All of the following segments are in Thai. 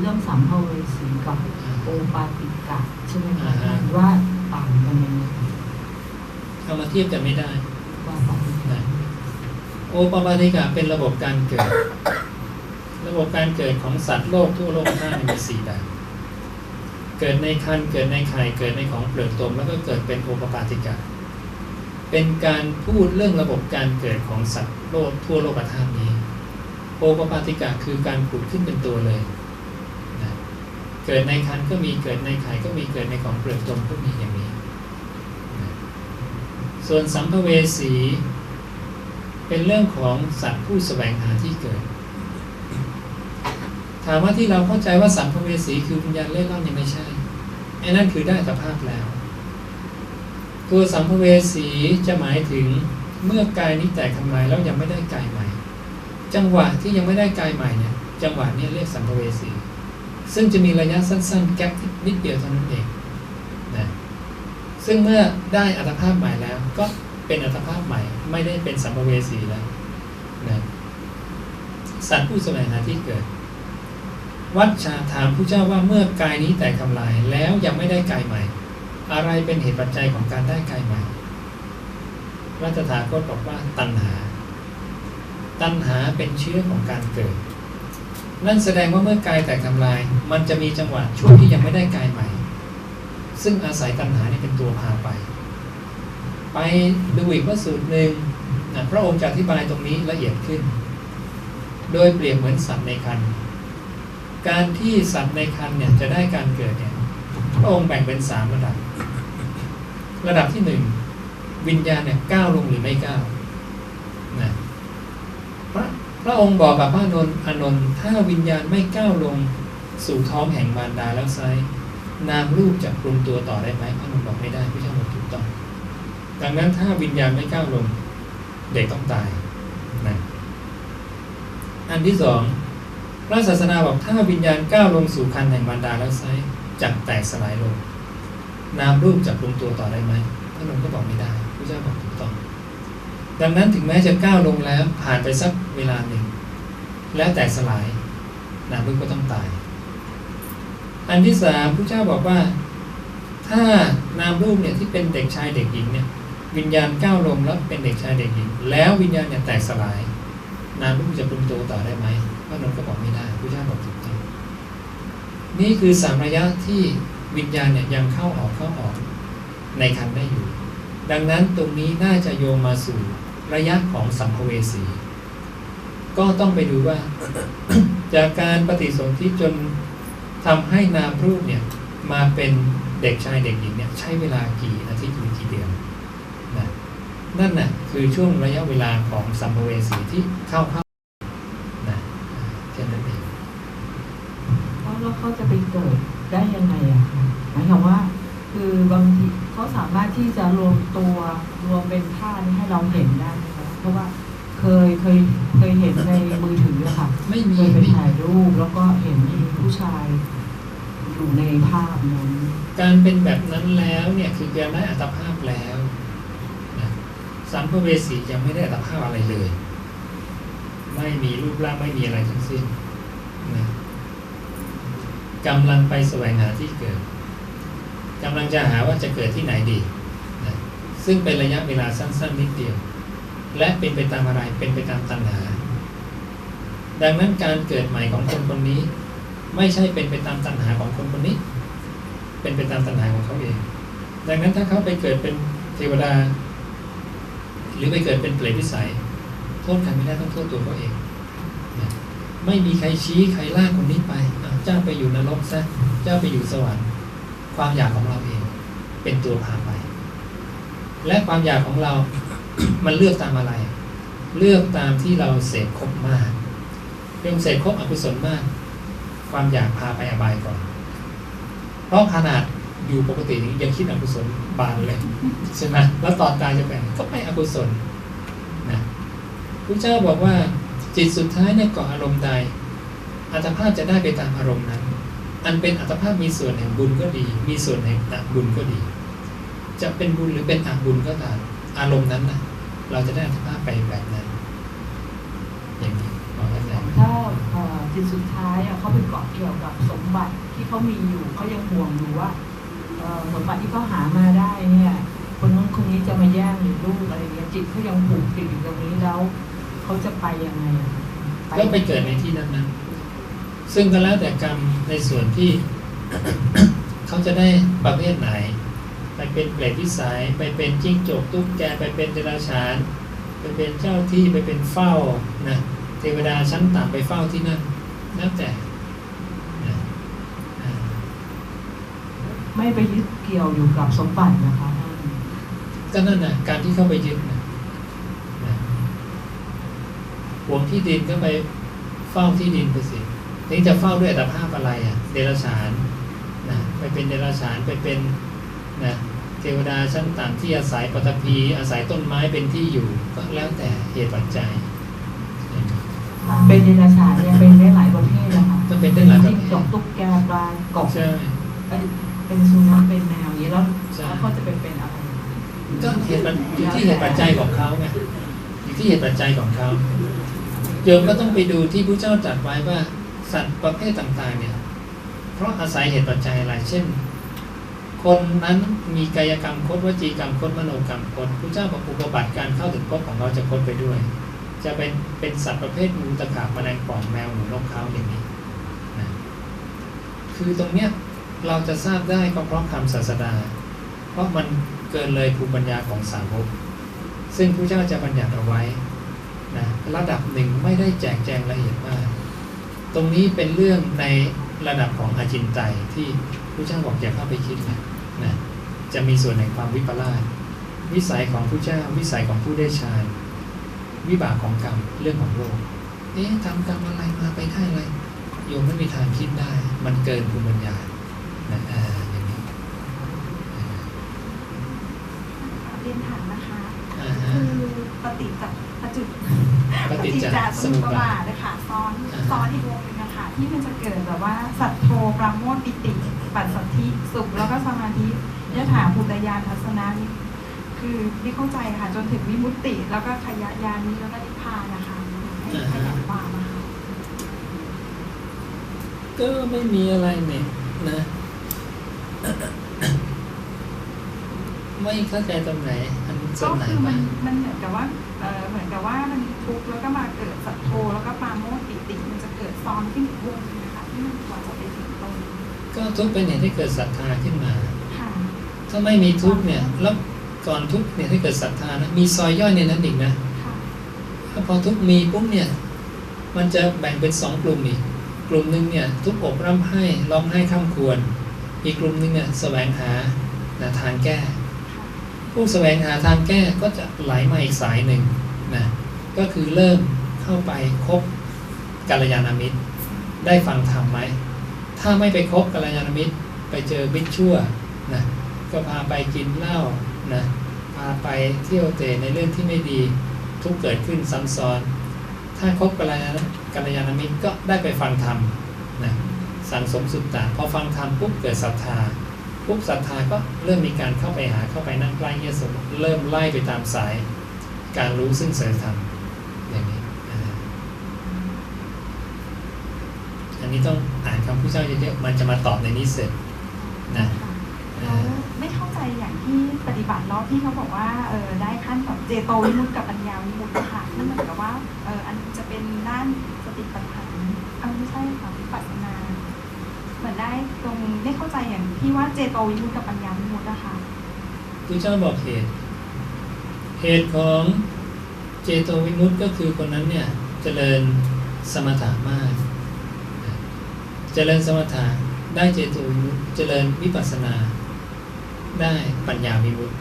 เรื่องสัมภเวสีกับโอปาติกะใช่ไหมคะอ่าฮะ ว่าต่างกันยังไงเอามาเทียบกันไม่ได้ว่าปาติกะนะโอปปาติกะเป็นระบบการเกิด ระบบการเกิดของสัตว์โลกทั่วโลกท่ามีสี่แบบ เกิดในคันเกิดในไข่เกิดในของเปลือกตมแล้วก็เกิดเป็นโอปปาติกะ เป็นการพูดเรื่องระบบการเกิดของสัตว์โลกทั่วโลกธาตุนี้ โอปปาติกะคือการผุดขึ้นเป็นตัวเลย เกิดในคันก็มีเกิดในไข่ก็มีเกิดในของเปลือกตมก็มีอย่างนี้ ส่วนสัมภเวสี เป็นเรื่องของสัตว์ผู้แสวงหาที่เกิด ถามว่าที่เราเข้าใจว่าสัมภเวสีคือวิญญาณเล่ร่อนยังไม่ใช่ไอ้นั่นคือได้สภาพแล้ว ตัวสัมภเวสีจะหมายถึงเมื่อกายนี้แตกทำลายแล้วยังไม่ได้กายใหม่ จังหวะที่ยังไม่ได้กายใหม่เนี่ยจังหวะนี้เรียกสัมภเวสี ซึ่งจะมีระยะสั้นๆ แก๊ปนิดเดียวเท่านั้นเองนะซึ่งเมื่อได้อัตภาพใหม่แล้ว ก็เป็นอัตภาพใหม่ ไม่ได้เป็นสัมภเวสีแล้วนะสัตว์ผู้แสวงหาที่เกิด วัดชาถามผู้เจ้าว่าเมื่อกายนี้แตกทำลายแล้วยังไม่ได้กายใหม่ อะไรเป็นเหตุปัจจัยของการได้กายใหม่ระตถาคตบอกว่าตัณหา ตัณหาเป็นเชื้อของการเกิด นั่นแสดงว่าเมื่อกายแตกทำลาย มันจะมีจังหวะช่วงที่ยังไม่ได้กายใหม่ ซึ่งอาศัยตัณหาเนี่ยเป็นตัวพาไป ไปดูอีกว่าสูตรหนึ่งนะพระองค์จะอธิบายตรงนี้ละเอียดขึ้น โดยเปรียบเหมือนสัตว์ในครรภ์การที่สัตว์ในครรภ์เนี่ยจะได้การเกิดเนี่ยพระองค์แบ่งเป็นสามระดับ ระดับที่หนึ่งวิญญาณเนี่ยก้าวลงหรือไม่ก้าวนะพระ ระองค์บอกกับพระนนท์อานนท์ถ้าวิญญาณไม่ก้าวลงสู่ท้องแห่งมารดาแล้วไซร้นามรูปจะปรุงตัวต่อได้ไหมพระนนท์บอกไม่ได้พระเจ้าบอกถูกต้อง ดังนั้นถ้าวิญญาณไม่ก้าวลง เด็กต้องตายนะอันที่สองพระศาสนาบอกถ้าวิญญาณก้าวลงสู่คันแห่งมารดาแล้วไซร้จะแตกสลายลงนามรูปจะปรุงตัวต่อได้ไหมพระนนท์ก็บอกไม่ได้พระเจ้าบอกถูกต้อง ดังนั้นถึงแม้จะก้าวลงแล้วผ่านไปสักเวลาหนึ่ง แล้วแตกสลายนามรูปก็ต้องตาย อันที่สามพระเจ้าบอกว่า ถ้านามรูปเนี่ยที่เป็นเด็กชายเด็กหญิงเนี่ยวิญญาณก้าวลงแล้วเป็นเด็กชายเด็กหญิง แล้ววิญญาณเนี่ยแตกสลาย นามรูปจะปรุงตัวต่อได้ไหมพระนนท์ก็บอกไม่ได้พระเจ้าบอกถูกต้องนี่คือสามระยะที่วิญญาณเนี่ยยังเข้าออกเข้าออกในคันได้อยู่ ดังนั้นตรงนี้น่าจะโยงมาสู่ ระยะของสัมภเวสี ก็ต้องไปดูว่า จากการปฏิสนธิจนทำให้นามรูปเนี่ยมาเป็นเด็กชายเด็กหญิงเนี่ยใช้เวลากี่อาทิตย์หรือกี่เดือนนะนั่นน่ะคือช่วงระยะเวลาของสัมภเวสีที่เข้าเข้านะแค่นั้นเองแล้วเขาจะไปเกิดได้ยังไงอะคะหมายความว่า คือบางทีเขาสามารถที่จะรวมตัวรวมเป็นท่านี้ให้เราเห็นได้ไหมคะเพราะว่าเคยเคยเคยเห็นในมือถืออะค่ะไม่เคมียไปไม่ถ่ายรูปแล้วก็เห็นมีผู้ชายอยู่ในภาพนั้นการเป็นแบบนั้นแล้วเนี่ยคือการได้อัตภาพแล้วนะสัมภเวสียังไม่ได้อัตภาพอะไรเลย ไม่มีรูปร่างไม่มีอะไรทั้งสิ้นนะกำลังไปแสวงหาที่เกิด กำลังจะหาว่าจะเกิดที่ไหนดีนะซึ่งเป็นระยะเวลาสั้นๆนิดเดียว และเป็นไปตามอะไรเป็นไปตามตัณหา ดังนั้นการเกิดใหม่ของคนคนนี้ ไม่ใช่เป็นไปตามตัณหาของคนคนนี้ เป็นไปตามตัณหาของเขาเอง ดังนั้นถ้าเขาไปเกิดเป็นเทวดา หรือไปเกิดเป็นเปรตวิสัย โทษใครไม่ได้ต้องโทษตัวเขาเองไม่มีใครชี้ใครลากคนนี้ไป เจ้าไปอยู่นรกซะ เจ้าไปอยู่สวรรค์ ความอยากของเราเอง เป็นตัวพาไป และความอยากของเรา มันเลือกตามอะไร เลือกตามที่เราเสพคบมากเรื่องเสพคบอกุศลมาก ความอยากพาไปอบายก่อน เพราะขนาดอยู่ปกติยังคิดอกุศลบานเลยใช่ไหมแล้วตอนตายจะเป็นก็ไม่อกุศลนะพระเจ้าบอกว่าจิตสุดท้ายเนี่ยกาะอารมณ์ใดอัตภาพจะได้ไปตามอารมณ์นั้น อันเป็นอัตภาพมีส่วนแห่งบุญก็ดี มีส่วนแห่งอบุญก็ดี จะเป็นบุญหรือเป็นอบุญก็ตามอารมณ์นั้นนะเราจะได้อัตภาพไปแบบนั้น อย่างนี้มองเข้าใจไหมถ้าเอ่อจิจิตสุดท้ายอะเขาไปเกาะเกี่ยวกับสมบัติที่เขามีอยู่เขายังห่วงอยู่ว่าเอ่อสมบัติที่เขาหามาได้เนี่ยคนนู้นคนนี้จะมาแย่งหรือลูกอะไรเงี้ยจิตเขายังผูกติดอยู่ตรงนี้แล้วเขาจะไปยังไงอะก็ไปเกิดในที่นั้นนั้น ซึ่งก็แล้วแต่กรรมในส่วนที่เขาจะได้ประเภทไหน ไปเป็นเปรตวิสัย ไปเป็นจิ้งจกตุ๊กแกไปเป็นเดรัจฉาน ไปเป็นเจ้าที่ไปเป็นเฝ้านะเทวดาชั้นต่ำไปเฝ้าที่นั่นแล้วแต่นะอ่าไม่ไปยึดเกี่ยวอยู่กับสมบัตินะคะท่านก็นั่นนะการที่เข้าไปยึดนะนะหวงที่ดินก็ไปเฝ้าที่ดินไปสิ นี่จะเฝ้าด้วยอัตภาพอะไรอะเดรัจฉานนะไปเป็นเดรัจฉานไปเป็นนะเทวดาชั้นต่ำที่อาศัยปฐพีอาศัยต้นไม้เป็นที่อยู่ก็แล้วแต่เหตุปัจจัย เป็นเดรัจฉานเนี่ยเป็นได้หลายประเภทนะคะก็เป็นได้หลายประเภทจิ้งจกตุ๊กแกปลากบใช่เอ้ยเป็นสุนัขเป็นแมวอย่างนี้แล้วใช่แล้วเขาจะเป็นเป็นอะไรก็เหตุปัจอยู่ที่เหตุปัจจัยของเขาไงอยู่ที่เหตุปัจจัยของเขาโยมก็ต้องไปดูที่พระเจ้าตรัสไว้ว่า สัตว์ประเภทต่างๆเนี่ยเพราะอาศัยเหตุปัจจัยอะไรเช่น คนนั้นมีกายกรรมคดวจีกรรมคดมโนกรรมคดพระเจ้าบอกอุปบัติการเข้าถึงภพของเราจะคดไปด้วย จะเป็นเป็นสัตว์ประเภทงูตะขาบแมลงป่องแมวหนูนกเขาอย่างนี้นะคือตรงเนี้ยเราจะทราบได้ก็เพราะคำศาสดา เพราะมันเกินเลยภูมิปัญญาของสาวกซึ่งพระเจ้าจะบัญญัติเอาไว้นะระดับหนึ่งไม่ได้แจกแจงละเอียดมาก รงนี้เป็นเรื่องในระดับของอาจินไตที่พระเจ้าบอกอย่าเข้าไปคิดนะนะจะมีส่วนแห่งความวิปลาสวิสัยของพระเจ้า วิสัยของผู้ได้ฌานวิบากของกรรมเรื่องของโลกเอ๊ะทำกรรมอะไรมาไปได้อะไรโยมไม่มีทางคิดได้ มันเกินภูมิปัญญานะอ่าอย่างนี้เรียนถามนะคะ อ่าฮะ คือ ปฏิจจปจุปฏิจจสสมุมุปปบาบาททนะคะซ้อนอ่าฮะซ้อนอีกวงหนึงนะคะที่มันจะเกิดแบบว่าสัตโทปราโมทปิติปัสสัทธิสุขแล้วก็สมาธิยถาภูตยานทัศนะนี่คือที่เข้าใจค่ะจนถึงวิมุตติ แล้วก็ขยะยานี้แล้วก็นิพพานนะคะให้ขยายความนะคะก็ไม่มีอะไรเนี่ยนะไม่เข้าใจตรงไหนอันส่ ก็วนไหนคือมับ้านงมันเหมือนกับว่าเออเหมือนกับว่ามันทุกข์แล้วก็มาเกิดสัตโทแล้วก็ปราโมทปิติมันจะเกิดซ้อนขึ้นอีกวงหนึงนะคะที่มันกว่าจะไปถึงตรงนี้ก็ทุกข์เป็นเหตุให้เกิดศรัทธาขึ้นมาค่ะถ้าไม่มีทุกข์เนี่ยแล้วก่อนทุกข์เนี่ยให้เกิดศรัทธานะมีซอยย่อยในนั้นอีกนะค่ะถ้าพอทุกข์มีปุ๊บเนี่ยมันจะแบ่งเป็นสองกลุ่มอีกกลุ่มหนึ่งเนี่ยทุกข์อกร่ำไห้ร้องไห้ข้ามควร อีกกลุ่มหนึ่งเนี่ยแสวงหานะทางแก้ค่ะ ผู้แสวงหาทางแก้ก็จะไหลมาอีกสายหนึ่งนะก็คือเริ่มเข้าไปคบกัลยาณมิตร ได้ฟังธรรมไหม ถ้าไม่ไปคบกัลยาณมิตร ไปเจอมิตรชั่วนะก็พาไปกินเหล้านะพาไปเที่ยวเตะในเรื่องที่ไม่ดีทุกเกิดขึ้นซ้ำซ้อน ถ้าคบกัลยาณกัลยาณมิตรก็ได้ไปฟังธรรมนะสังสมสุตตะพอฟังธรรมปุ๊บเกิดศรัทธา ปุ๊บศรัทธาก็เริ่มมีการเข้าไปหาเข้าไปนั่งใกล้เยสมเริ่มไล่ไปตามสายการรู้ซึ่งเสริธรรมอย่างนี้อันนี้ต้องอ่านคำพุทธเจ้าเยอะๆมันจะมาตอบในนี้เสร็จนะไม่เข้าใจอย่างที่ปฏิบัติรอบที่เขาบอกว่าเออได้ขั้นแบบเจโตวิมุตติกับปัญญาวิมุตติค่ะนั่นเหมือนกับว่าเอออันจะเป็นด้านสติปัฏฐานอันไม่ใช่ค่ะวิปัสสนา เหมือนได้ตรงไม่เข้าใจอย่างที่ว่าเจโตวิมุตติกับปัญญาวิมุตติอะคะพุทธเจ้าบอกเหตุ เหตุของเจโตวิมุตติก็คือคนนั้นเนี่ยเจริญสมถะมาก เจริญสมถะได้เจโตวิมุตติเจริญวิปัสนา ได้ปัญญาวิมุตติ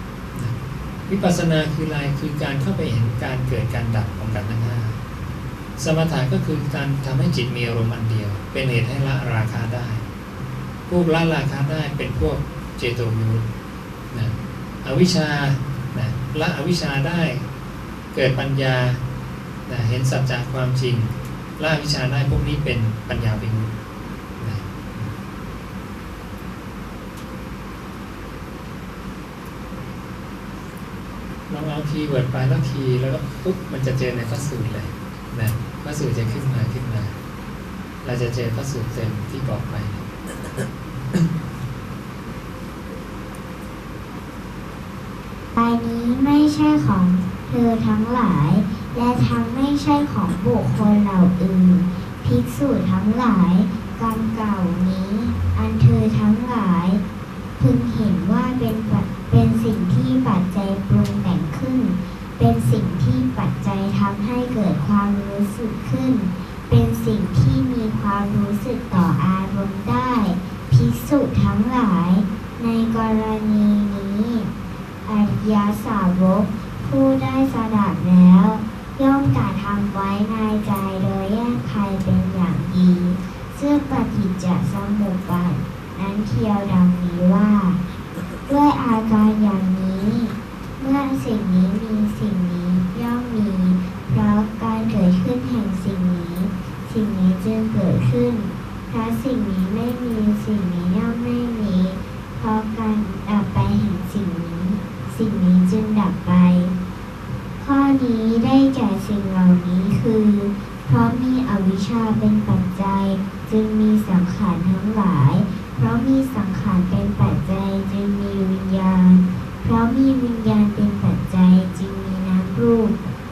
วิปัสนาคืออะไรคือการเข้าไปเห็นการเกิดการดับของกันทั้งห้าสมถะก็คือการทำให้จิตมีอารมณ์อันเดียว เป็นเหตุให้ละราคาได้ พวกละราคาได้เป็นพวกเจโตวิมุตตินะอวิชชานะละอวิชชาได้เกิดปัญญานะเห็นสัจจะความจริงละอวิชชาได้พวกนี้เป็นปัญญาวิมุตตินะลองเอาคีย์เวิร์ดไปแล้วคีย์แล้วก็ปุ๊บมันจะเจอในข้อสูตรเลยนะข้อสูตรจะขึ้นมาขึ้นมา เราจะเจอพระสูตรเต็มที่บอกไปกายนี้ไม่ใช่ของเธอทั้งหลาย และทั้งไม่ใช่ของบุคคลเหล่าอื่น ภิกษุทั้งหลายกรรมเก่านี้ อันเธอทั้งหลาย พึงเห็นว่าเป็นเป็นสิ่งที่ปัจจัยปรุงแต่งขึ้น เป็นสิ่งที่ปัจจัยทำให้เกิดความรู้สึกขึ้น เป็นสิ่งที่มีความรู้สึกต่ออารมณ์ได้ ภิก ษุทั้งหลาย ในกรณีนี้อริยสาวก ผู้ได้สดับแล้ว ย่อมกระทำไว้ในใจโดยแยกใครเป็นอย่างดีซึ่งปฏิจจสมุปบาทนั้นเทียวดังนี้ว่า ด้วยอาการอย่างนี้ เมื่อสิ่งนี้มีสิ่งนี้ย่อมมี เพราะการเกิดขึ้นแห่งสิ่งนี้ สิ่งนี้จึงเกิดขึ้น เพราะสิ่งนี้ไม่มีสิ่งนี้ย่อมไม่มีเพราะการดับไปแห่งสิ่งนี้ สิ่งนี้จึงดับไป ข้อนี้ได้แก่สิ่งเหล่านี้คือ เพราะมีอวิชชาเป็นปัจจัย จึงมีสังขารทั้งหลาย เพราะมีสังขารเป็นปัจจัยจึงมีวิญญาณ เพราะมีวิญญาณเป็นปัจจัยจึงมีน้ำรูป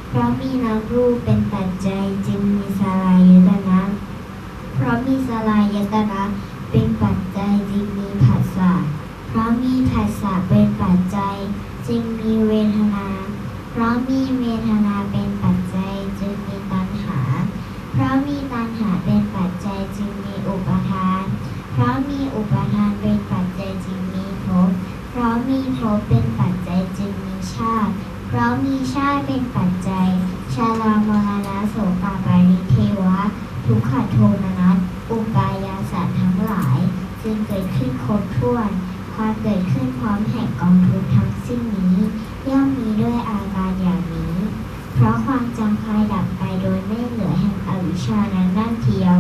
เพราะมีน้ำรูปเป็นปัจจัยจึงมีสลายตนะ เพราะมีสลายตนะเป็นปัจจัยจึงมีผัสสะ เพราะมีผัสสะเป็นปัจจัย จึงมีเวทนา เพราะมีเวทนาเป็นปัจจัยจึงมีตัณหา เพราะมีตัณหาเป็นปัจจัยจึงมีอุปทาน เพราะมีอุปทานเป็นปัจจัยจึงมีภพ เพราะมีภพเป็นปัจจัยจึงมีชาติ เพราะมีชาติเป็นปัจจัย ชาลามรณะโสกาปาริเทวะ ทุกขโทมนัสอุปายาสัตว์ทั้งหลาย จึงเกิดขึ้นครบถ้วน ความเกิดขึ้นพร้อมแห่งกองทุนทั้งสิ้นนี้ ย่อมมีด้วยอาการอย่างนี้ เพราะความจำคลายดับไปโดยไม่เหลือแห่งอวิชชานั้นนั่นเทียว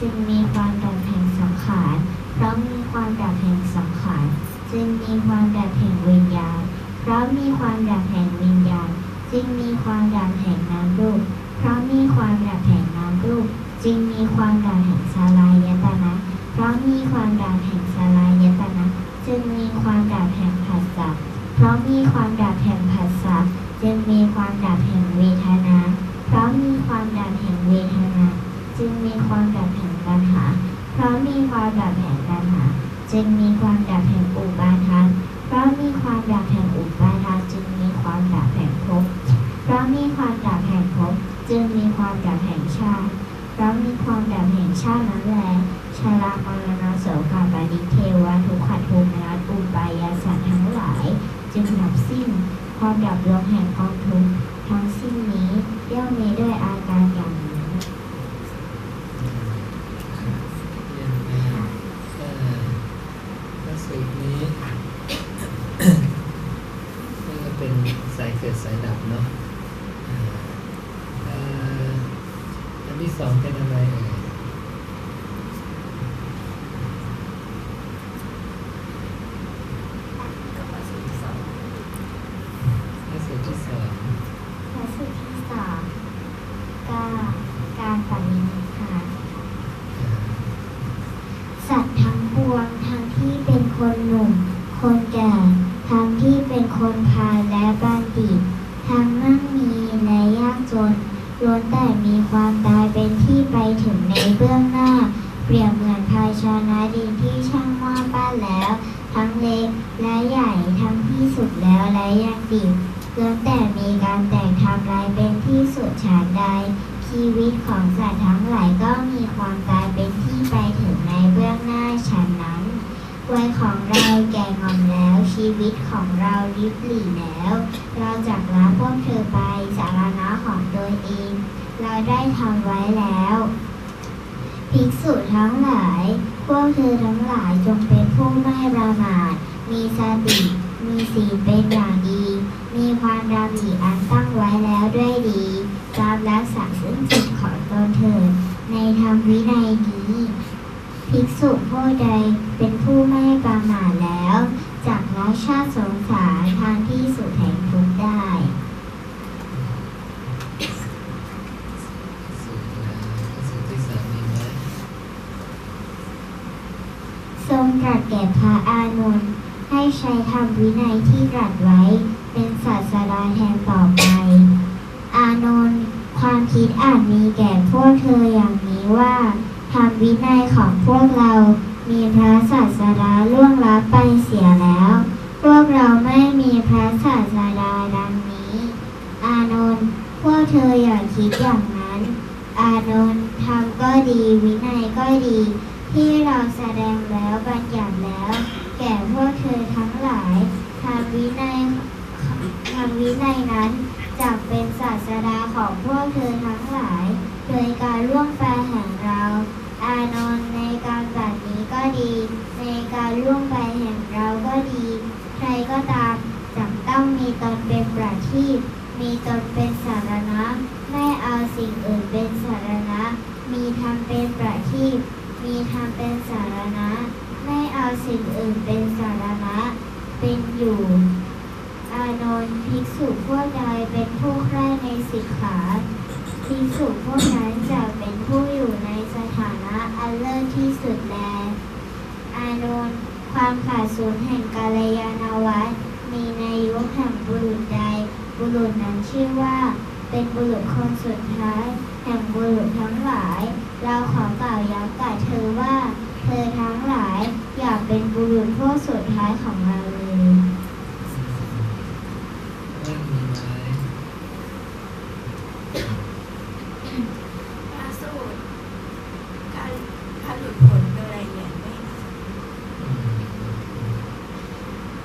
จึงมีความดับแห่งสังขาร เพราะมีความดับแห่งสังขาร จึง มีความดับแห่งวิญญาณ เพราะมีความดับแห่งวิญญาณ จึงมีความดับแห่งน้ำรูป เพราะมีความดับแห่งน้ำรูป จึงมีความดับแห่งสลายตนะ เพราะมีความดับแห่งสลายตนะ จึงมีความดับแห่งผัสสะ เพราะมีความดับแห่งผัสสะ จึงมีความดับแห่งเวทนา เพราะมีความดับแห่งเวทนา จึงมีความดับแห่งตัณหา เพราะมีความดับแห่งตัณหา จึงมีความดับแห่งอุปาทาน เพราะมีความดับแห่งอุปาทาน จึงมีความดับแห่งภพ เพราะมีความดับแห่งภพ จึงมีความดับแห่งชาติ เพราะมีความดับแห่งชาตินั้นแล ชาลามรณะโสกาปานิเทวะทุกขโทมนัสอุปายาสัตว์ทั้งหลาย จึงดับสิ้น ความดับลงแห่งความทุนทั้งสิ้นนี้ย่อมมีด้วยอาการอย่างนี้ เยี่ยมมากเอ่อพระสูตรนี้ นี่ก็เป็นสายเกิดสายดับเนาะอ่าเอ่ออันที่สองเป็นอะไรเอ่ยพระสูตรที่สอง พระสูตรที่สามกาการปรินิพพาน สัตว์ทั้งปวงทั้งที่เป็นคนหนุ่ม คนแก่ ทั้งที่เป็นคนพาลและบัณฑิต ทั้งมั่งมีและยากจนล้วนแต่มีความตายเป็นที่ไปถึงในเบื้องหน้า เปรียบเหมือนภาชนะดินที่ช่างหม้อปั้นแล้ว ทั้งเล็กและใหญ่ทั้งที่สุดแล้วและยังดิบล้วนแต่มีการแตกทำลายเป็นที่สุดฉานใด ชีวิต ของสัตว์ทั้งหลายก็มีความตายเป็นที่ไปถึงในเบื้องหน้าฉันนั้นวัยของเราแก่งอมแล้วชีวิตของเราริบหรี่แล้ว เราจากลาพวกเธอไปสารณะของตัวเอง เราได้ทำไว้แล้ว ภิกษุทั้งหลาย พวกเธอทั้งหลายจงเป็นผู้ไม่ประมาทมีสติ ธรรมวินัยนี้ภิกษุผู้ใดเป็นผู้ไม่ประมาทแล้วจากละชาติสงสารทางที่สุดแห่งทุกได้สูตรแล้วสูตรที่สามมีไหมทรงตรัสแก่พระอานนท์ให้ใช้ธรรมวินัยที่ตรัสไว้เป็นศาสดาแทนต่อไป อานนท์ความคิดอาจมีแก่พวกเธออย่างนี้ว่าธรรม วินัยของพวกเรา มีพระศาสดาล่วงลับไปเสียแล้ว พวกเราไม่มีพระศาสดาดังนี้ อานนท์พวกเธออย่าคิดอย่างนั้น อานนท์ทำก็ดีวินัยก็ดี ที่เราแสดงแล้วบัญญัติแล้ว แก่พวกเธอทั้งหลายทำวินัยทำวินัยนั้นจะเป็นศาสดาของพวกเธอทั้งหลาย โดยการล่วงไปแห่ง เราอนในการแบบนี้ก็ดี ในการล่วงไปแห่งเราก็ดี ใครก็ตามจังต้องมีตนเป็นประทีปมีตนเป็นสารณะ ไม่เอาสิ่งอื่นเป็นสารณะ มีธรรมเป็นประทีปมีธรรมเป็นสารณะ ไม่เอาสิ่งอื่นเป็นสารณะ เป็นอยู่ อานนท์ภิกษุพวกใดเป็นผู้ใคร่ในสิกขา ภิกษุพวกนั้นจะเป็นผู้อยู่ในสถานะอันเลิศที่สุดแล อานนท์ความขาดสูญแห่งกาลยานวัตมีในยุคแห่งบุรุษใด บุรุษนั้นชื่อว่า เป็นบุรุษคนสุดท้าย แห่งบุรุษทั้งหลาย เราขอกล่าวย้ำกับเธอว่า เธอทั้งหลาย อย่าเป็นบุรุษพวกสุดท้ายของเรามีไหม พระสูตรการการหลุดพ้นโดยละเอียดไม่นาน อืม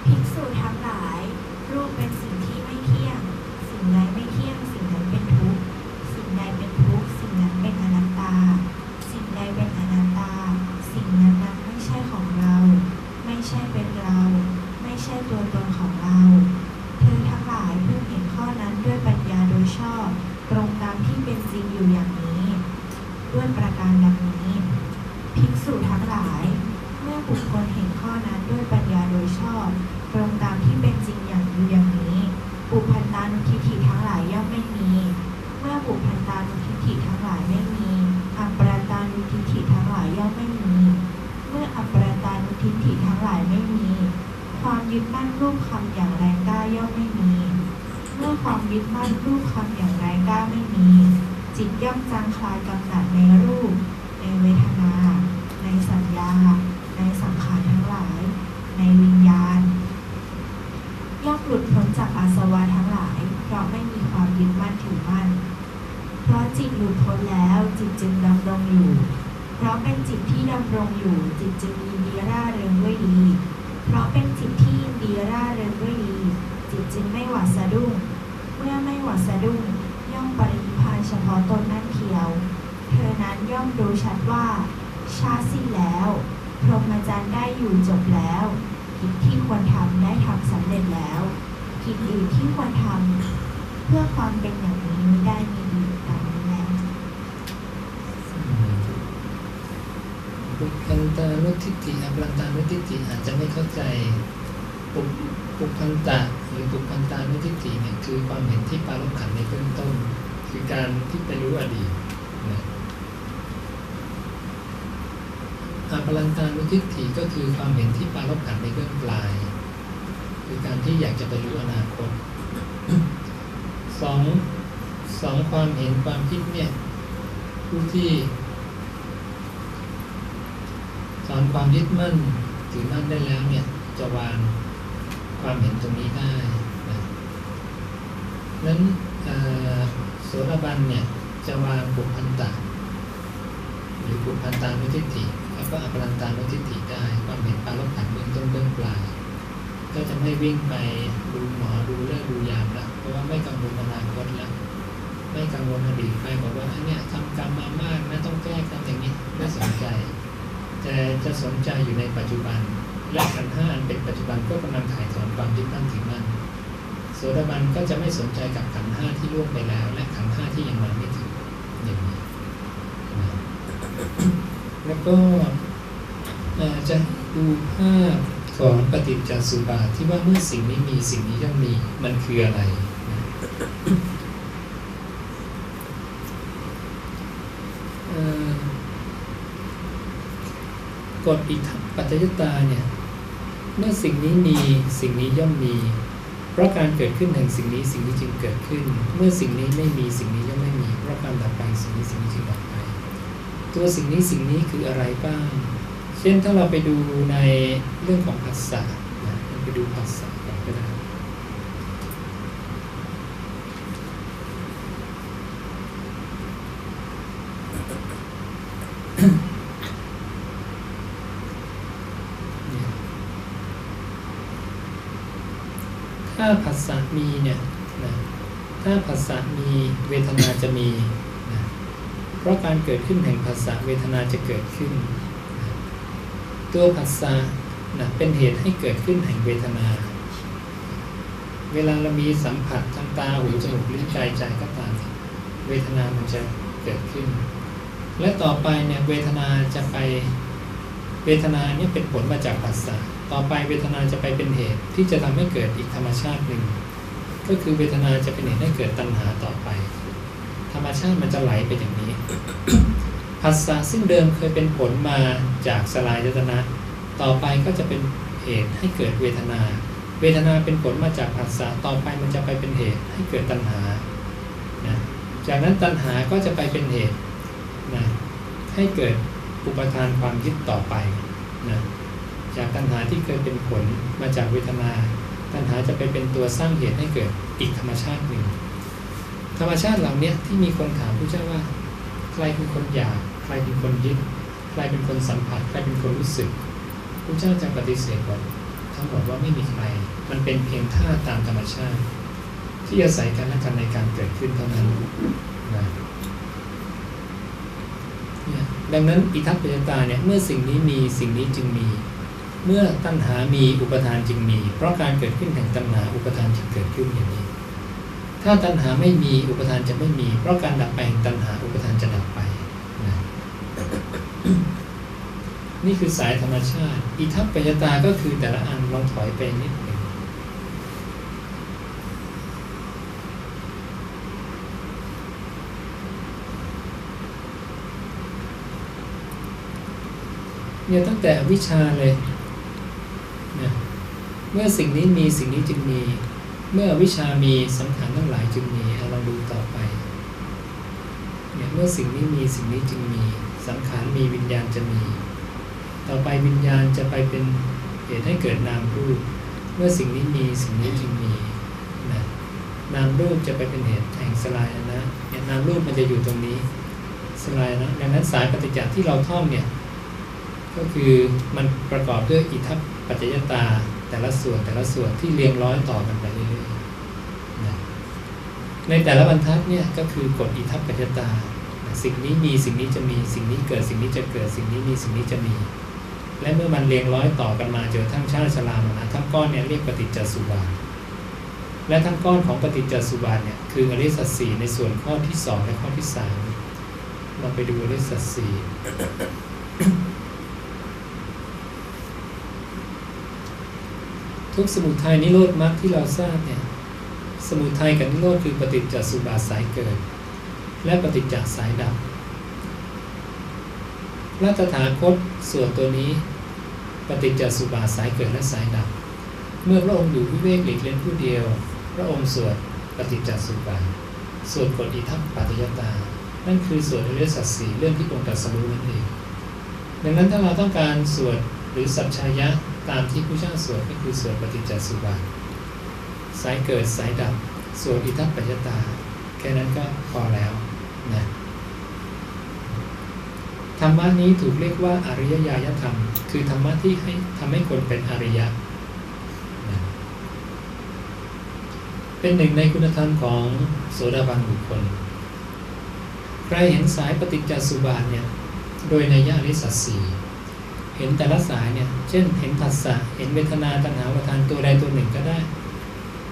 ภิกษุทั้งหลาย รูปเป็นสิ่งที่ไม่เที่ยง สิ่งใดไม่เที่ยง สิ่งนั้นเป็นทุกข์ สิ่งใดเป็นทุกข์ สิ่งนั้นเป็นอนัตตา สิ่งใดเป็นอนัตตา สิ่งนั้นนั้นไม่ใช่ของเรา ไม่ใช่เป็นเรา ไม่ใช่ตัวตนของเรา เธอทั้งหลายเพิ่งเห็นข้อนั้นด้วยปัญญาโดยชอบ ตรงตามที่เป็นจริง อยู่อย่างนี้ ด้วยประการดังนี้ ภิกษุทั้งหลาย เมื่อบุคคลเห็นข้อนั้นด้วยปัญญาโดยชอบตรงตามที่เป็นจริงอย่างอยู่อย่างนี้ปุพันตานุทิฏฐิทั้งหลายย่อมไม่มี เมื่อปุพันตานุทิฏฐิทั้งหลายไม่มีอัปปรตานุทิฏฐิทั้งหลายย่อมไม่มี เมื่ออัปปรตานุทิฏฐิทั้งหลายไม่มี ความยึดมั่นรูปคำอย่างแรงกล้าย่อมไม่มี เมื่อความยึดมั่นรูปคำอย่างแรงกล้าไม่มี จิต ย่อมจางคลายกำหนัดในรูป ในเวทนา ในสัญญา ในสังขารทั้งหลาย ในวิญญาณ ย่อมหลุดพ้นจากอาสวะทั้งหลาย เพราะไม่มีความยึดมั่นถือมั่น เพราะจิตหลุดพ้นแล้วจิตจึงดำรงอยู่ เพราะเป็นจิตที่ดำรงอยู่ จิตจึงยินดีร่าเริงด้วยดี เพราะเป็นจิตที่ยินดีร่าเริงด้วยดี จิตจึงไม่หวาดสะดุ้ง เมื่อไม่หวาดสะดุ้งย่อมปริน เฉพาะตนนั่นเทียว เธอนั้นย่อมรู้ชัดว่าชาสิ้นแล้ว พรหมจรรย์ได้อยู่จบแล้วกิจที่ควรทำได้ทำสำเร็จแล้วกิจอื่นที่ควรทำเพื่อความเป็นอย่างนี้ไม่ได้มีอีกดังนี้แล้ว ปุพันตานุทิฏฐิอัปรันตานุทิฏฐิอาจจะไม่เข้าใจปุปุพันตะหรือปุพันตานุทิฏฐิเนี่ยคือความเห็นที่ปารบขันในเบื้องต้น คือการที่ไปรู้อดีตนะอัปรันตานุทิฏฐิก็คือความเห็นที่ปารบขันในเบื้องปลาย คือการที่อยากจะไปรู้อนาคตสองสองความเห็นความคิดเนี่ยผู้ที่สอนความยึดมั่นถือมั่นได้แล้วเนี่ยจะวางความเห็นตรงนี้ได้นะนั้นเอ่อ โสดาบันเนี่ยจะวางบุพันตะหรือบุพันตานุทิฏฐิแล้วก็อปรันตานุทิฏฐิได้ความเห็นปาลบขันเบื้องต้นเบื้องปลายก็จะไม่วิ่งไปดูหมอดูเรื่องดูยามแล้วเพราะว่าไม่กังวลอนาคตแล้วไม่กังวลอดีตไปบอกว่าอันเนี้ยทำกรรมมามากนะต้องแก้กรรมอย่างนี้ไม่สนใจ แต่จะสนใจอยู่ในปัจจุบันและขันห้าอันเป็นปัจจุบันก็กำลังถ่ายถอนความยึดมั่นถือมั่น โสดาบันก็จะไม่สนใจกับขันห้าที่ล่วงไปแล้ว และขันห้าที่ยังมาไม่ถึงอย่างนี้แล้วก็จะดูภาพของปฏิจจสุบาทที่ว่าเมื่อสิ่งนี้มีสิ่งนี้ย่อมมีมันคืออะไรเออกฎอิทธิปัจจยตาเนี่ย เมื่อสิ่งนี้มีสิ่งนี้ย่อมมี เพราะการเกิดขึ้นแห่งสิ่งนี้สิ่งนี้จึงเกิดขึ้น เมื่อสิ่งนี้ไม่มีสิ่งนี้ย่อมไม่มี เพราะการดับไปสิ่งนี้สิ่งนี้จึงดับไป ตัวสิ่งนี้สิ่งนี้คืออะไรบ้าง เช่นถ้าเราไปดูในเรื่องของภาษานะเราไปดูภาษาก่อนก็ได้ เนี่ย ถ้าภาษามีเนี่ยนะถ้าภาษามีเวทนาจะมีนะเพราะการเกิดขึ้นแห่งภาษาเวทนาจะเกิดขึ้นนะตัวภาษานะเป็นเหตุให้เกิดขึ้นแห่งเวทนา เวลาเรามีสัมผัสทางตาหูจมูกลิ้นกายใจก็ตามเวทนามันจะเกิดขึ้น และต่อไปเนี่ยเวทนาจะไปเวทนาเนี่ยเป็นผลมาจากภาษา ต่อไปเวทนาจะไปเป็นเหตุที่จะทำให้เกิดอีกธรรมชาติหนึ่ง ก็คือเวทนาจะเป็นเหตุให้เกิดตัณหาต่อไป ธรรมชาติมันจะไหลไปอย่างนี้ภาษาซึ่งเดิมเคยเป็นผลมาจากสลายยตนะ ต่อไปก็จะเป็นเหตุให้เกิดเวทนา เวทนาเป็นผลมาจากภาษาต่อไปมันจะไปเป็นเหตุให้เกิดตัณหานะจากนั้นตัณหาก็จะไปเป็นเหตุนะให้เกิดอุปทานความยึดต่อไปนะ จากตัณหาที่เคยเป็นผลมาจากเวทนา ตัณหาจะไปเป็นตัวสร้างเหตุให้เกิดอีกธรรมชาติหนึ่ง ธรรมชาติเหล่านี้ที่มีคนถามพระเจ้าว่า ใครเป็นคนอยากใครเป็นคนยึดใครเป็นคนสัมผัสใครเป็นคนรู้สึกพระเจ้าจะปฏิเสธว่าทั้งหมดว่าไม่มีใคร มันเป็นเพียงธาตุตามธรรมชาติ ที่อาศัยกันและกันในการเกิดขึ้นเท่านั้นนะดังนั้นอิทัปปัจจตาเนี่ยเมื่อสิ่งนี้มีสิ่งนี้จึงมี เมื่อตัณหามีอุปทานจึงมี เพราะการเกิดขึ้นแห่งตัณหาอุปทานจึงเกิดขึ้นอย่างนี้ ถ้าตัณหาไม่มีอุปทานจะไม่มี เพราะการดับไปแห่งตัณหาอุปทานจะดับไปนะนี่คือสายธรรมชาติ อิทัปปัจจตาก็คือแต่ละอันลองถอยไปนิดหนึ่งเนี่ยตั้งแต่วิชาเลย เมื่อสิ่งนี้มีสิ่งนี้จึงมี เมื่อวิชามีสังขารทั้งหลายจึงมีเอาลองดูต่อไปเนี่ยเมื่อสิ่งนี้มีสิ่งนี้จึงมี สังขารมีวิญญาณจะมี ต่อไปวิญญาณจะไปเป็นเหตุให้เกิดนามรูป เมื่อสิ่งนี้มีสิ่งนี้จึงมีนะนามรูปจะไปเป็นเหตุแห่งสลายนะเนี่ยนามรูปมันจะอยู่ตรงนี้สลายนะดังนั้นสายปฏิจจที่เราท่องเนี่ยก็คือมันประกอบด้วยอิทัปปัจจยตา แต่ละส่วนแต่ละส่วนที่เรียงร้อยต่อกันไปเรื่อยๆนะในแต่ละบรรทัดเนี่ยก็คือกฎอิทัปปัจจตา สิ่งนี้มีสิ่งนี้จะมีสิ่งนี้เกิดสิ่งนี้จะเกิดสิ่งนี้มีสิ่งนี้จะมี และเมื่อมันเรียงร้อยต่อกันมาจนทั้งชาติชรามนะทั้งก้อนเนี่ยเรียกปฏิจจสุบาทและทั้งก้อนของปฏิจจสุบาทเนี่ยคืออริสัจสี่ในส่วนข้อที่สองและข้อที่สามเราไปดูอริสัจสี่ ทุกสมุทัยนิโรธมรรคที่เราทราบเนี่ยสมุทัยกับนิโรธคือปฏิจจสุบาทสายเกิด และปฏิจจสายดับพระตถาคตส่วนตัวนี้ ปฏิจจสุบาทสายเกิดและสายดับ เมื่อพระองค์อยู่วิเวกหลีกเล่นผู้เดียว พระองค์สวดปฏิจจสุบาทสวดกฎอิทัปปัจยตา นั่นคือสวดอริยสัจสีเรื่องที่องค์ตรัสรู้นั่นเองดังนั้นถ้าเราต้องการสวดหรือสัจชายะ ตามที่ผู้เจ้าสวดก็คือสวดปฏิจจสุบาทสายเกิดสายดับสวดอิทัปปัจจตา แค่นั้นก็พอแล้วนะธรรมะนี้ถูกเรียกว่าอริยญาณธรรม คือธรรมะที่ให้ทำให้คนเป็นอริยะนะเป็นหนึ่งในคุณธรรมของโสดาบันบุคคล ใครเห็นสายปฏิจจสุบาทเนี่ยโดยในยาริสัสสี เห็นแต่ละสายเนี่ย เช่น เห็นผัสสะ เห็นเวทนาตัณหาประทานตัวใดตัวหนึ่งก็ได้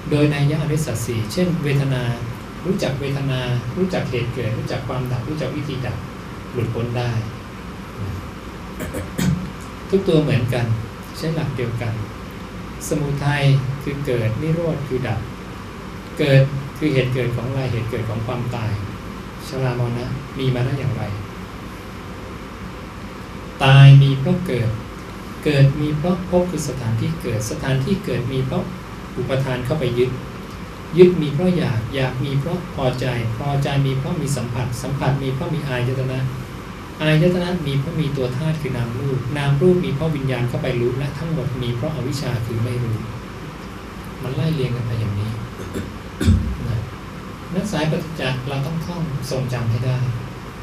โดยในยาริสัสสีเช่น เวทนา รู้จักเวทนา รู้จักเหตุเกิด รู้จักความดับ รู้จักวิธีดับ หลุดพ้นได้ ทุกตัวเหมือนกัน ใช้หลักเดียวกัน สมุทัยคือเกิด นิโรธคือดับ เกิดคือเหตุเกิดของอะไร เหตุเกิดของความตายชรามรณะมีมาได้อย่างไร ตายมีเพราะเกิด เกิดมีเพราะภพคือสถานที่เกิด สถานที่เกิดมีเพราะอุปทานเข้าไปยึด ยึดมีเพราะอยาก อยากมีเพราะพอใจ พอใจมีเพราะมีสัมผัส สัมผัสมีเพราะมีอายตนะ อายตนะมีเพราะมีตัวธาตุคือนามรูป นามรูปมีเพราะวิญญาณเข้าไปรู้และทั้งหมดมีเพราะอวิชชาคือไม่รู้ มันไล่เรียงกันไปอย่างนี้นักสายปฏิจจ์เราต้องท่องทรงจำให้ได้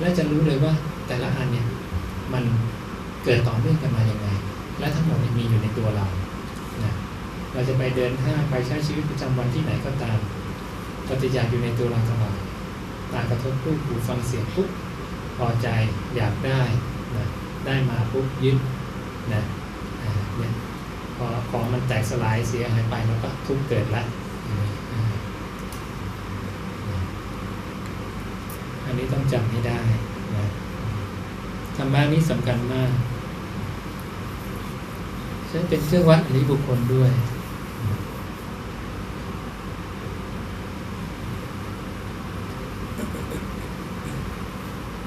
และจะรู้เลยว่าแต่ละอันเนี่ยมัน เกิดต่อเนื่องกันมาอย่างไงและทั้งหมดมีอยู่ในตัวเรานะเราจะไปเดินห้างไปใช้ชีวิตประจำวันที่ไหนก็ตามปฏิจจ์อยู่ในตัวเราตลอดตากระทบรูปหูฟังเสียงปุ๊บพอใจอยากได้นะได้มาปุ๊บยึดนะเนี่ยพอของมันแตกสลายเสียหายไปแล้วก็ทุกเกิดละอันนี้ต้องจำให้ได้นะธรรมะนี้สำคัญมาก ซึ่งเป็นเครื่องวัดอริบุคคลด้วย